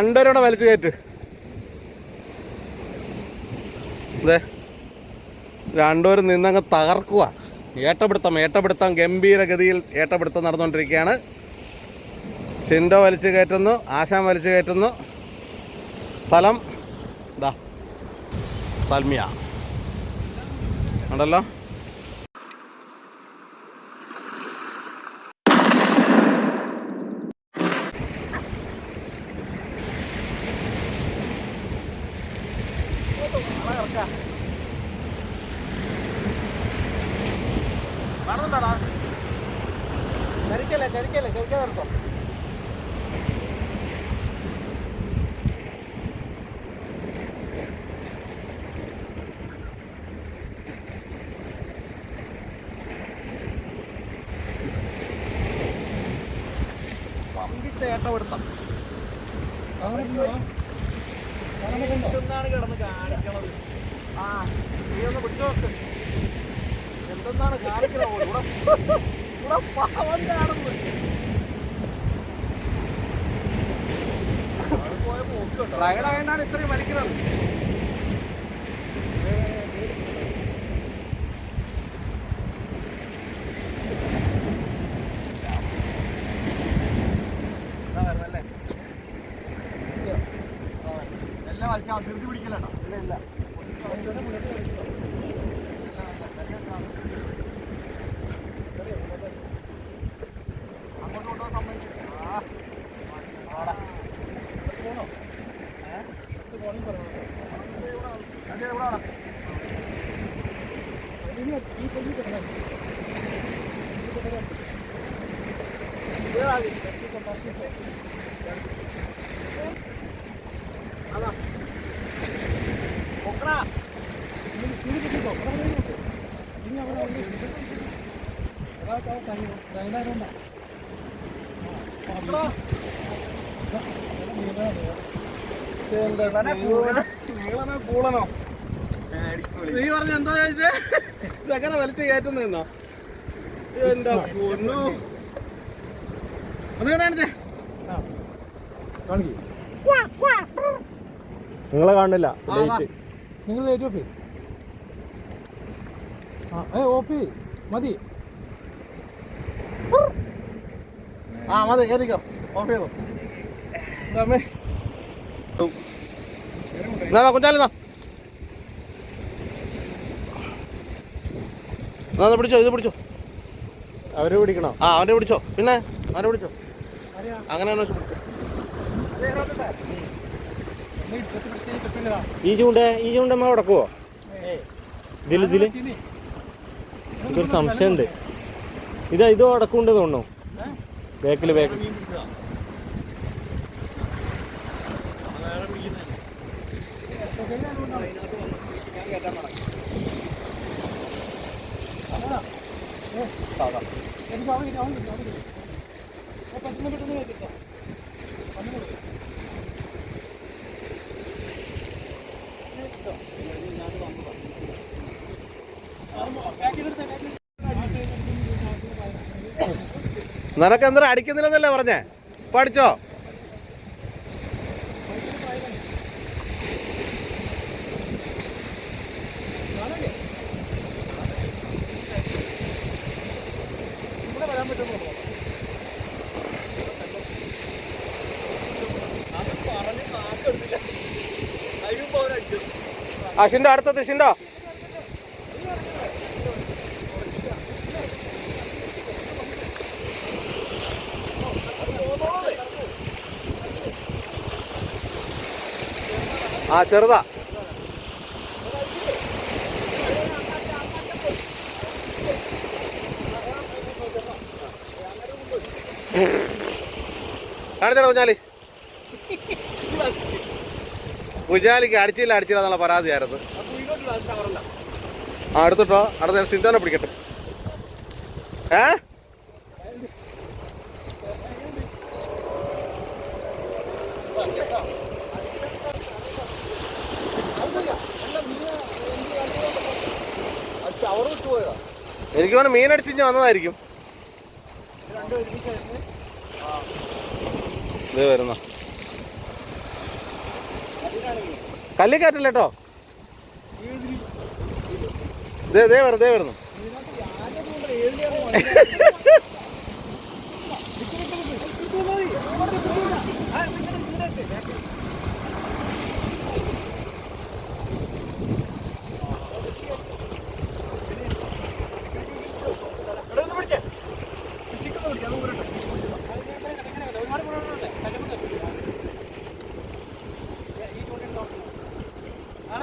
രണ്ടുപേരും കൂടെ വലിച്ചു കയറ്റ്. അതെ രണ്ടുപേരും നിന്നങ്ങ് തകർക്കുക ഏട്ടപിടുത്തം ഏട്ടപിടുത്തം ഗംഭീരഗതിയിൽ ഏട്ടപിടുത്തം നടന്നുകൊണ്ടിരിക്കുകയാണ്. ചിൻഡോ വലിച്ചു കയറ്റുന്നു ആശാൻ വലിച്ചു കയറ്റുന്നു. സ്ഥലം ഇതാ സൽമിയ. ഉണ്ടല്ലോ? ചരിക്കല്ലേ ചരിക്കല്ലേ ചരിക്കാൻ നിർത്തോ പമ്പിട്ട് ഏട്ടപ്പെടുത്താം എന്താണ് കിടന്ന് കാണിക്കണത്. ആ നീ ഒന്ന് പിടിച്ചു നോക്ക്. എന്തെന്നാണ് കാണിക്കുന്നത്? ഇവിടെ ഇവിടെ പാവം കാണുന്നത് റൈഡായതാണ് ഇത്രയും വലിക്കുന്നത്. എല്ലാം വലിച്ചാൽ ധൃതി പിടിക്കലട്ടോ. ഇല്ല ഇല്ല. നീളനോ കൂളനോ നീ പറഞ്ഞ എന്താ ചോദിച്ചേ? ഇതങ്ങനെ വലിച്ചു കയറ്റുന്ന നിന്നോ എന്റെ പൊന്നു? ഒന്ന് കാണിച്ചേ നിങ്ങളെ കാണില്ല. നിങ്ങൾ ലൈറ്റ് ഓഫ് ചെയ്യ്. ആ ഏ ഓഫ് ചെയ്യ്. മതി. ആ മതി കയറിക്കോ. ഓഫ് ചെയ്തോ. അമ്മേ? എന്നാ പിടിച്ചോ ഇത് പിടിച്ചോ. അവരെ പിടിക്കണോ? ആ അവനെ പിടിച്ചോ. പിന്നെ? അവരെ പിടിച്ചോ. അങ്ങനെയാണോ ഈ ചൂണ്ട ഈ ചൂണ്ട ഈ ചൂണ്ടമ്മ ഉടക്കുവോ? ഇതിൽ ഇതിൽ. ഇതൊരു സംശയമുണ്ട്. ഇതാ ഇത് ഉടക്കുണ്ട് തോന്നുന്നു. ബേക്കിൽ ബേക്കിൽ നിനക്ക് എന്താ അടിക്കുന്നില്ലെന്നല്ലേ പറഞ്ഞേ? ഇപ്പൊ അടിച്ചോ ആ ഷിൻഡോ അടുത്തത് ഷിൻഡോ. ആ ചെറുതാ. കാണിച്ചാലോ കുഞ്ഞാലി. കുഞ്ഞാലിക്ക് അടിച്ചില്ല അടിച്ചില്ല എന്നുള്ള പരാതിയായിരുന്നു. ആ എടുത്തിട്ടോ അടുത്ത സിദ്ധാനെ പിടിക്കട്ടെ. ഏ? എനിക്ക് വേണം മീൻ അടിച്ചിഞ്ഞ് വന്നതായിരിക്കും. ഇത് വരുന്ന. കല്ലി കേട്ടോ ദേ ദേ വരുന്നു ദേ വരുന്നു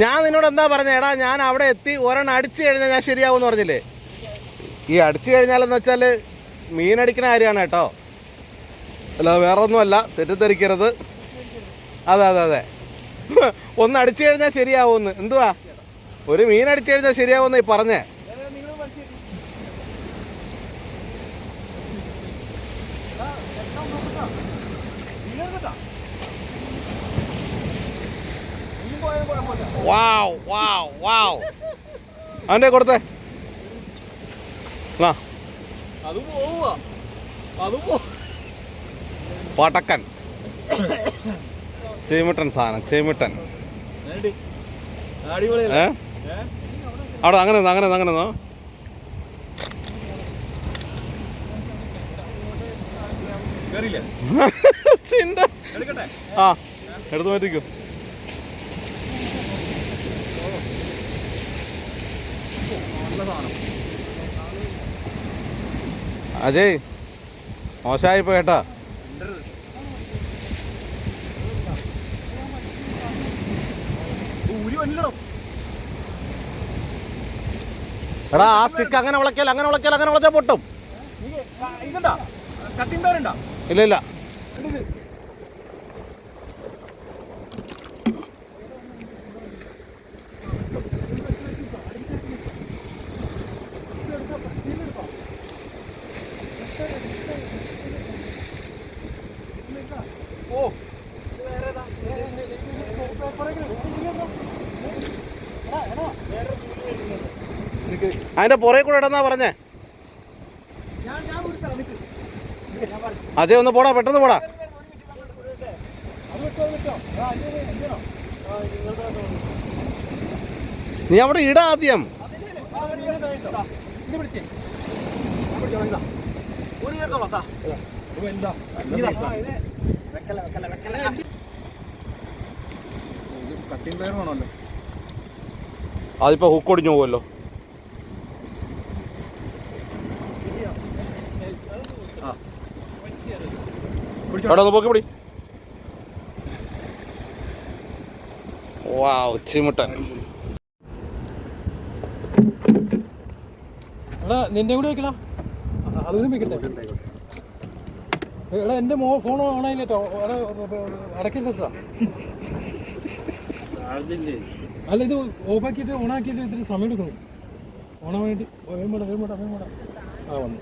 ഞാൻ നിന്നോട് എന്താ പറഞ്ഞത് എടാ ഞാൻ അവിടെ എത്തി ഒരെണ്ണം അടിച്ചു കഴിഞ്ഞാൽ ഞാൻ ശരിയാവുമെന്ന് പറഞ്ഞില്ലേ ഈ അടിച്ചു കഴിഞ്ഞാലെന്ന് വെച്ചാൽ മീനടിക്കുന്ന കാര്യമാണ് കേട്ടോ അല്ല വേറെ ഒന്നുമല്ല തെറ്റിദ്ധരിക്കരുത് അതെ അതെ അതെ ഒന്ന് അടിച്ചു കഴിഞ്ഞാൽ ശരിയാവുമെന്ന് എന്തുവാ ഒരു മീൻ അടിച്ചു കഴിഞ്ഞാൽ ശരിയാവുമെന്ന് ഈ പറഞ്ഞേ വാവ് വാവ് വാവ് അവന്റെ കൊടുത്തേ. ആ പടക്കൻ ചേമിട്ടൻ സാധനം ചേമിട്ടൻ. ഏ? അവിടെ അങ്ങനെ അങ്ങനെ അങ്ങനെ ആ എടുത്തു മാറ്റിക്കോ. അജയ് മോശമായി പോയേട്ടാ എടാ ആ സ്റ്റിക്ക് അങ്ങനെ വിളക്കൽ അങ്ങനെ വിളക്കൽ അങ്ങനെ വിളച്ചാൽ പൊട്ടും. ഇല്ല ഇല്ല. അതിന്റെ പുറകെ കൂടെ ഇടന്നാ പറഞ്ഞേ? അജയ് ഒന്ന് പോടാ പെട്ടെന്ന് പോടാ. അത് അത് നീ അവിടെ ഇടാ ആദ്യം. ഇത് പിടിച്ചേ. അതിപ്പോ ഹുക്ക് ഒടിഞ്ഞു പോവല്ലോ. അവിടെ ഒന്ന് പോക്കി പിടി. വാ ചിമിട്ടൻ. എടാ നിന്റെ കൂടെ വെക്കട്ടെ എടാ എന്റെ മോ ഫോൺ ഓണായില്ല കേട്ടോ വെച്ചാ അല്ല ഇത് ഓഫാക്കിയിട്ട് ഓണാക്കിയിട്ട് ഇത്തിരി സമയം എടുക്കണം. ഓണാൻ വേണ്ടി വേണ്ട വേഗം വേഗം ആ വന്നു.